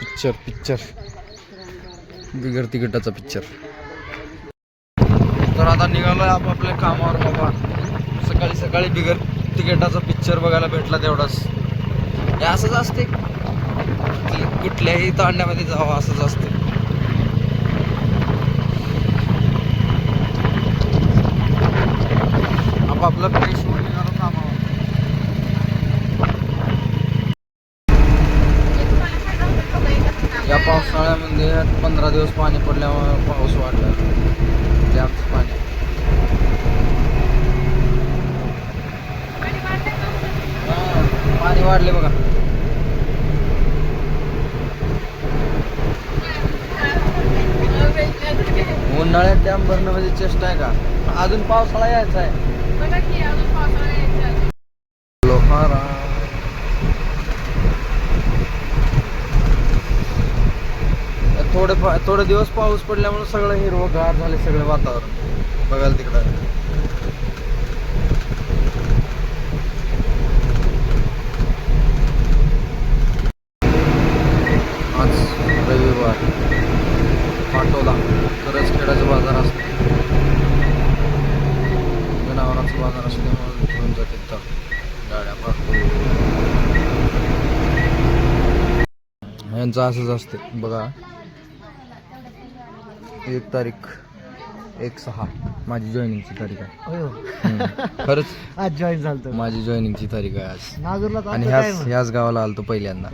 Picture picture बिगर तिकिटाचा picture तर आता निघालोय आपापल्या कामावर बाबा. सकाळी सकाळी बिगर तिकिटाचा पिक्चर बघायला भेटला तेवढाच. हे असंच असते? कुठल्याही तांड्यामध्ये जावं असंच असते. आपापलं फ्रेश निघालो कामावर या पावसाळ्यामध्ये पंधरा दिवस पाणी पडल्यामुळे पाऊस वाढला. जास्त पाणी. पाणी वाढले बघा. उन्हाळ्यात डॅम भरणं म्हणजे चेष्टा आहे का? अजून पावसाळा यायचा आहे. बघा की अजून पावसाळा यायचा आहे. लोहारा थोडे पा- थोडे दिवस पाऊस पडल्यामुळे सगळं हिरवगार झाले सगळे वातावरण बघायला तिकडं आज रविवार पाटोला खरंच खेळाचा बाजार असतो जनावरांचा बाजार असल्यामुळे घेऊन जाते तर गाड्या पाहतो यांचं असंच असते. बघा. एक तारीख एक सहा. माझी जॉईनिंगची तारीख आहे. खरंच? आज जॉईन झालतो माझी जॉईनिंगची तारीख आहे आज. नागूरला आणि ह्याच? ह्याच गावाला आलतो पहिल्यांदा.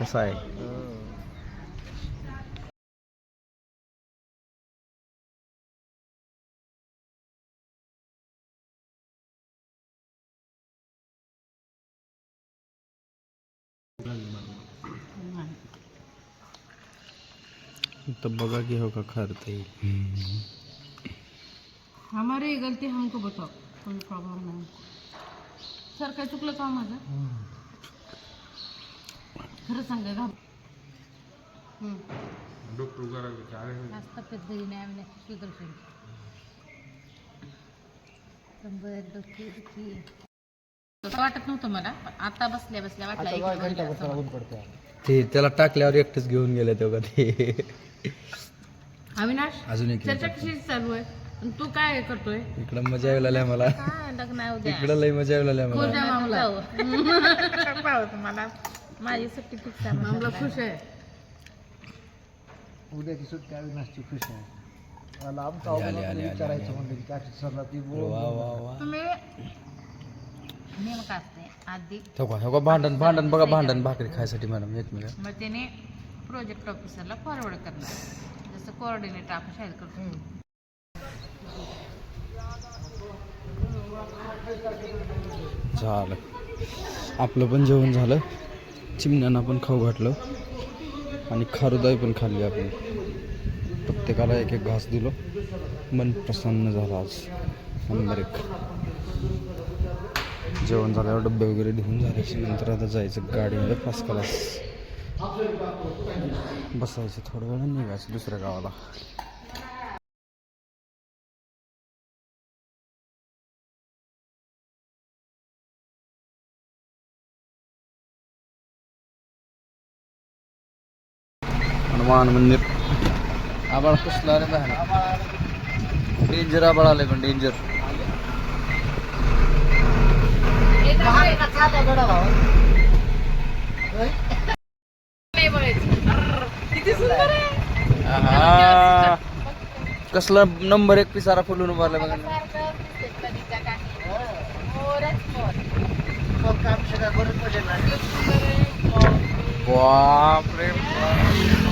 कसं आहे? हो. तर बघा की हो का खरं येईल हमारी गलती हमको बताओ कोई प्रॉब्लेम नाही सर काय चुकलं का माझं खरं सांगा का जास्त पद्धतीने आम्ही सुदर्शन कंबर डोकी दुखी तसं वाटत नव्हतं मला पण आता बसल्या बसल्या वाटलं एक असं ऊन पडतं ते त्याला टाकल्यावर एकटेच घेऊन गेले तेव्हा ते. अविनाश अजून एक चर्चा कशी चालू आहे? आणि तू काय करतोय? इकडं मजा लागल्या मला हा लग्न आहे उद्या? इकडं लई मजा लागल्या मला कोणत्या मामला? पाहू तुम्हाला. माझी सुट्टी फिक्स आहे. मामला खुश आहे? उद्याची सुट्टी अविनाशची खुश आहे. मला आमचं आली, अवघड आली, आली, विचारायचं आली. म्हणलं की काय सरला ती बोल वा वा वा. तुम्ही नेमकं असते आधी? का का भांडण भांडण बघा भांडण भाकरी खायसाठी मॅडम एकमेका मग त्याने प्रोजेक्ट ऑफिसरला फॉरवर्ड करणार. जसं कोऑर्डिनेटर आपण शाळेत करतो. झालं. आपलं पण जेवण झालं. चिमण्यांना पण खाऊ घातलं. आणि खारुदाई पण खाल्ली आपण प्रत्येकाला एक एक घास दिलो. मन प्रसन्न झालं आज. नंबर एक. जेवण झाल्यावर डबे वगैरे घेऊन झाल्याच्यानंतर आता जायचं गाडीमध्ये फर्स्ट क्लास बसायचं थोड्या वेळा निघायचं दुसऱ्या गावाला. हनुमान मंदिर. आबाळ कसलं आलं बाहेर. डेंजर आबाळ आलंय पण डेंजर कसला नंबर एक पिसारा फुलून उभारला बघा ना. बापरे बाप.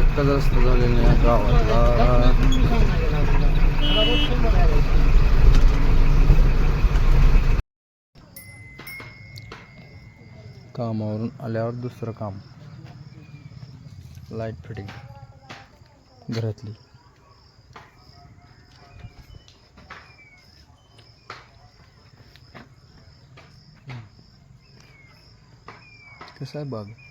एकटाच रस्ता झालेला या गावाला कामावरून आल्यावर दुसरं काम. लाइट फिटिंग घरातली. कसं आहे बाग?